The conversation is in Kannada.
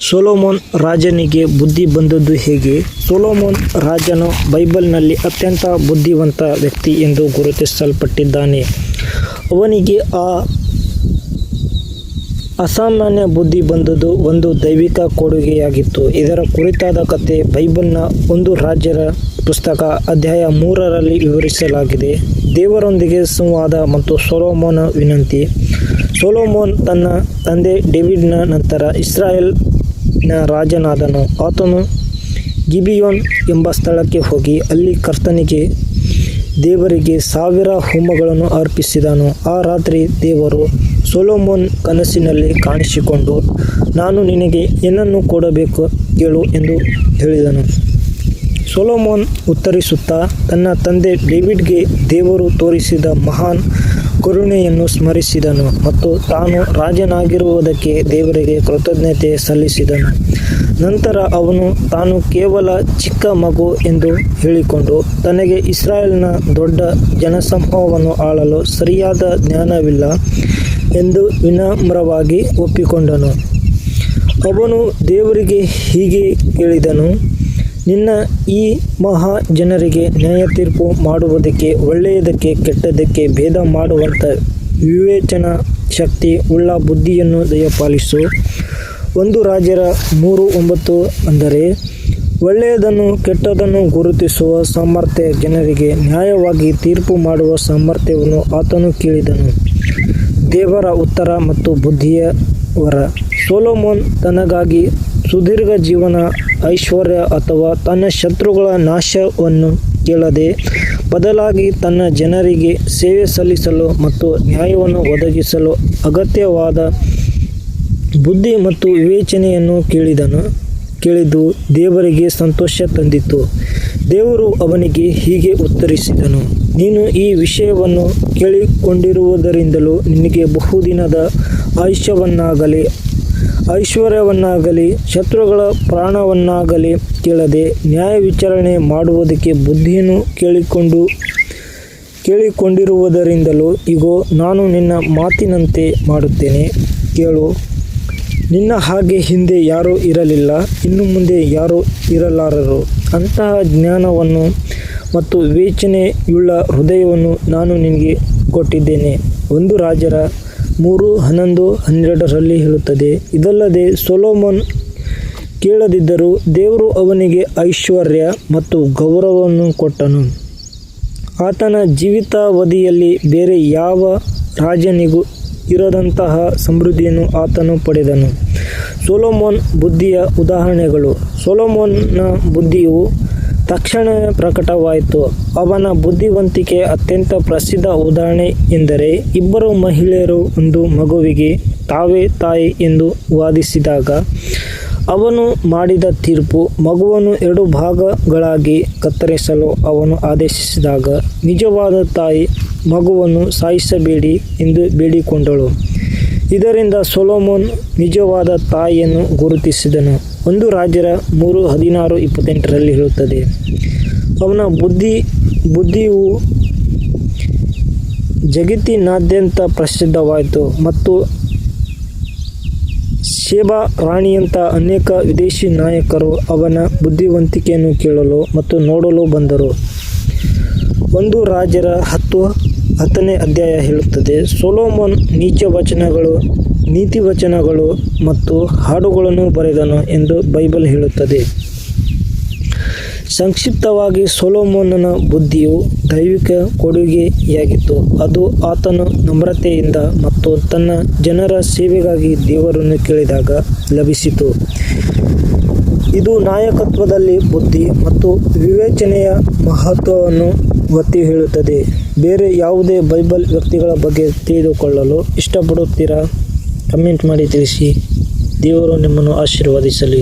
ಸೊಲೊಮೋನ್ ರಾಜನಿಗೆ ಬುದ್ಧಿ ಬಂದದ್ದು ಹೇಗೆ? ಸೋಲೋಮೋನ್ ರಾಜನು ಬೈಬಲ್ನಲ್ಲಿ ಅತ್ಯಂತ ಬುದ್ಧಿವಂತ ವ್ಯಕ್ತಿ ಎಂದು ಗುರುತಿಸಲ್ಪಟ್ಟಿದ್ದಾನೆ. ಅವನಿಗೆ ಆ ಅಸಾಮಾನ್ಯ ಬುದ್ಧಿ ಬಂದದ್ದು ಒಂದು ದೈವಿಕ ಕೊಡುಗೆಯಾಗಿತ್ತು. ಇದರ ಕುರಿತಾದ ಕಥೆ ಬೈಬಲ್ನ ಒಂದು ರಾಜರ ಪುಸ್ತಕ ಅಧ್ಯಾಯ ಮೂರರಲ್ಲಿ ವಿವರಿಸಲಾಗಿದೆ. ದೇವರೊಂದಿಗೆ ಸಂವಾದ ಮತ್ತು ಸೋಲೋಮೋನ ವಿನಂತಿ. ಸೋಲೋಮೋನ್ ತನ್ನ ತಂದೆ ಡೇವಿಡ್ನ ನಂತರ ಇಸ್ರಾಯೇಲ್ನ ರಾಜನಾದನು. ಆತನು ಗಿಬಿಯೋನ್ ಎಂಬ ಸ್ಥಳಕ್ಕೆ ಹೋಗಿ ಅಲ್ಲಿ ಕರ್ತನಿಗೆ, ದೇವರಿಗೆ ಸಾವಿರ ಹೋಮಗಳನ್ನು ಅರ್ಪಿಸಿದನು. ಆ ರಾತ್ರಿ ದೇವರು ಸೋಲೋಮೋನ್ ಕನಸಿನಲ್ಲಿ ಕಾಣಿಸಿಕೊಂಡು, ನಾನು ನಿನಗೆ ಏನನ್ನು ಕೊಡಬೇಕು ಕೇಳು ಎಂದು ಹೇಳಿದನು. ಸೋಲೋಮೋನ್ ಉತ್ತರಿಸುತ್ತಾ, ತನ್ನ ತಂದೆ ಡೇವಿಡ್ಗೆ ದೇವರು ತೋರಿಸಿದ ಮಹಾನ್ ಕರುಣೆಯನ್ನು ಸ್ಮರಿಸಿದನು ಮತ್ತು ತಾನು ರಾಜನಾಗಿರುವುದಕ್ಕೆ ದೇವರಿಗೆ ಕೃತಜ್ಞತೆ ಸಲ್ಲಿಸಿದನು. ನಂತರ ಅವನು, ತಾನು ಕೇವಲ ಚಿಕ್ಕ ಮಗು ಎಂದು ಹೇಳಿಕೊಂಡು ತನಗೆ ಇಸ್ರಾಯೇಲ್ನ ದೊಡ್ಡ ಜನಸಮೂಹವನ್ನು ಆಳಲು ಸರಿಯಾದ ಜ್ಞಾನವಿಲ್ಲ ಎಂದು ವಿನಮ್ರವಾಗಿ ಒಪ್ಪಿಕೊಂಡನು. ಅವನು ದೇವರಿಗೆ ಹೀಗೆ ಕೇಳಿದನು ನಿನ್ನ ಈ ಮಹಾ ಜನರಿಗೆ ನ್ಯಾಯ ತೀರ್ಪು ಮಾಡುವುದಕ್ಕೆ ಒಳ್ಳೆಯದಕ್ಕೆ ಕೆಟ್ಟದ್ದಕ್ಕೆ ಭೇದ ಮಾಡುವಂಥ ವಿವೇಚನಾ ಶಕ್ತಿ ಉಳ್ಳ ಬುದ್ಧಿಯನ್ನು ದಯಪಾಲಿಸು. ಒಂದು ರಾಜ್ಯರ ಮೂರು ಒಂಬತ್ತು ಅಂದರೆ, ಒಳ್ಳೆಯದನ್ನು ಕೆಟ್ಟದನ್ನು ಗುರುತಿಸುವ ಸಾಮರ್ಥ್ಯ ಜನರಿಗೆ ನ್ಯಾಯವಾಗಿ ತೀರ್ಪು ಮಾಡುವ ಸಾಮರ್ಥ್ಯವನ್ನು ಆತನು ಕೇಳಿದನು. ದೇವರ ಉತ್ತರ ಮತ್ತು ಬುದ್ಧಿಯ ವರ ಸೋಲೋಮೋನ್ ತನಗಾಗಿ ಸುದೀರ್ಘ ಜೀವನ ಐಶ್ವರ್ಯ ಅಥವಾ ತನ್ನ ಶತ್ರುಗಳ ನಾಶವನ್ನು ಕೇಳದೆ ಬದಲಾಗಿ ತನ್ನ ಜನರಿಗೆ ಸೇವೆ ಸಲ್ಲಿಸಲು ಮತ್ತು ನ್ಯಾಯವನ್ನು ಒದಗಿಸಲು ಅಗತ್ಯವಾದ ಬುದ್ಧಿ ಮತ್ತು ವಿವೇಚನೆಯನ್ನು ಕೇಳಿದನು. ಕೇಳಿದ್ದು ದೇವರಿಗೆ ಸಂತೋಷ ತಂದಿತು. ದೇವರು ಅವನಿಗೆ ಹೀಗೆ ಉತ್ತರಿಸಿದನು, ನೀನು ಈ ವಿಷಯವನ್ನು ಕೇಳಿಕೊಂಡಿರುವುದರಿಂದಲೂ ನಿನಗೆ ಬಹುದಿನದ ಆಯುಷ್ಯವನ್ನಾಗಲಿ ಐಶ್ವರ್ಯವನ್ನಾಗಲಿ, ಶತ್ರುಗಳ ಪ್ರಾಣವನ್ನಾಗಲಿ ಕೇಳದೆ ನ್ಯಾಯ ವಿಚಾರಣೆ ಮಾಡುವುದಕ್ಕೆ ಬುದ್ಧಿಯನ್ನು ಕೇಳಿಕೊಂಡು, ಕೇಳಿಕೊಂಡಿರುವುದರಿಂದಲೂ, ಇಗೋ, ನಾನು ನಿನ್ನ ಮಾತಿನಂತೆ ಮಾಡುತ್ತೇನೆ. ಕೇಳು. ನಿನ್ನ ಹಾಗೆ ಹಿಂದೆ ಯಾರೂ ಇರಲಿಲ್ಲ, ಇನ್ನು ಮುಂದೆ ಯಾರೂ ಇರಲಾರರು. ಅಂತಹ ಜ್ಞಾನವನ್ನು ಮತ್ತು ವಿವೇಚನೆಯುಳ್ಳ ಹೃದಯವನ್ನು ನಾನು ನಿನಗೆ ಕೊಟ್ಟಿದ್ದೇನೆ. ಒಂದು ರಾಜರ ಮೂರು ಹನ್ನೊಂದು ಹನ್ನೆರಡರಲ್ಲಿ ಹೇಳುತ್ತದೆ, ಇದಲ್ಲದೆ ಸೊಲೋಮನ್ ಕೇಳದಿದ್ದರೂ ದೇವರು ಅವನಿಗೆ ಐಶ್ವರ್ಯ ಮತ್ತು ಗೌರವವನ್ನು ಕೊಟ್ಟನು. ಆತನ ಜೀವಿತಾವಧಿಯಲ್ಲಿ ಬೇರೆ ಯಾವ ರಾಜನಿಗೂ ಇರದಂತಹ ಸಮೃದ್ಧಿಯನ್ನು ಆತನು ಪಡೆದನು. ಸೊಲೋಮೋನ್ ಬುದ್ಧಿಯ ಉದಾಹರಣೆಗಳು. ಸೊಲೋಮೋನ್ನ ಬುದ್ಧಿಯು ತಕ್ಷಣ ಪ್ರಕಟವಾಯಿತು. ಅವನ ಬುದ್ಧಿವಂತಿಕೆ ಅತ್ಯಂತ ಪ್ರಸಿದ್ಧ ಉದಾಹರಣೆ ಎಂದರೆ, ಇಬ್ಬರು ಮಹಿಳೆಯರು ಒಂದು ಮಗುವಿಗೆ ತಾವೇ ತಾಯಿ ಎಂದು ವಾದಿಸಿದಾಗ, ಅವನು ಮಾಡಿದ ತೀರ್ಪು ಮಗುವನ್ನು ಎರಡು ಭಾಗಗಳಾಗಿ ಕತ್ತರಿಸಲು ಅವನು ಆದೇಶಿಸಿದಾಗ, ನಿಜವಾದ ತಾಯಿ ಮಗುವನ್ನು ಸಾಯಿಸಬೇಡಿ ಎಂದು ಬೇಡಿಕೊಂಡಳು. ಇದರಿಂದ ಸೊಲೋಮೋನ್ ನಿಜವಾದ ತಾಯಿಯನ್ನು ಗುರುತಿಸಿದನು. ಒಂದು ರಾಜರ ಮೂರು ಹದಿನಾರು ಇಪ್ಪತ್ತೆಂಟರಲ್ಲಿ ಹೇಳುತ್ತದೆ, ಅವನ ಬುದ್ಧಿ, ಬುದ್ಧಿಯು ಜಗತ್ತಿನಾದ್ಯಂತ ಪ್ರಸಿದ್ಧವಾಯಿತು ಮತ್ತು ಶೇಬಾ ರಾಣಿಯಂಥ ಅನೇಕ ವಿದೇಶಿ ನಾಯಕರು ಅವನ ಬುದ್ಧಿವಂತಿಕೆಯನ್ನು ಕೇಳಲು ಮತ್ತು ನೋಡಲು ಬಂದರು. ಒಂದು ರಾಜರ ಹತ್ತು ಹತ್ತನೇ ಅಧ್ಯಾಯ ಹೇಳುತ್ತದೆ, ಸೊಲೋಮನ್ ನೀಚ ವಚನಗಳು ನೀತಿ ವಚನಗಳು ಮತ್ತು ಹಾಡುಗಳನ್ನು ಬರೆದನು ಎಂದು ಬೈಬಲ್ ಹೇಳುತ್ತದೆ. ಸಂಕ್ಷಿಪ್ತವಾಗಿ ಸೊಲೋಮೋನನ ಬುದ್ಧಿಯು ದೈವಿಕ ಕೊಡುಗೆಯಾಗಿತ್ತು. ಅದು ಆತನು ನಮ್ರತೆಯಿಂದ ಮತ್ತು ತನ್ನ ಜನರ ಸೇವೆಗಾಗಿ ದೇವರನ್ನು ಕೇಳಿದಾಗ ಲಭಿಸಿತು. ಇದು ನಾಯಕತ್ವದಲ್ಲಿ ಬುದ್ಧಿ ಮತ್ತು ವಿವೇಚನೆಯ ಮಹತ್ವವನ್ನು ಒತ್ತಿ ಹೇಳುತ್ತದೆ, ಬೇರೆ ಯಾವುದೇ ಬೈಬಲ್ ವ್ಯಕ್ತಿಗಳ ಬಗ್ಗೆ ತಿಳಿದುಕೊಳ್ಳಲು ಇಷ್ಟಪಡುತ್ತೀರಾ? ಕಮೆಂಟ್ ಮಾಡಿ ತಿಳಿಸಿ, ದೇವರು ನಿಮ್ಮನ್ನು ಆಶೀರ್ವದಿಸಲಿ.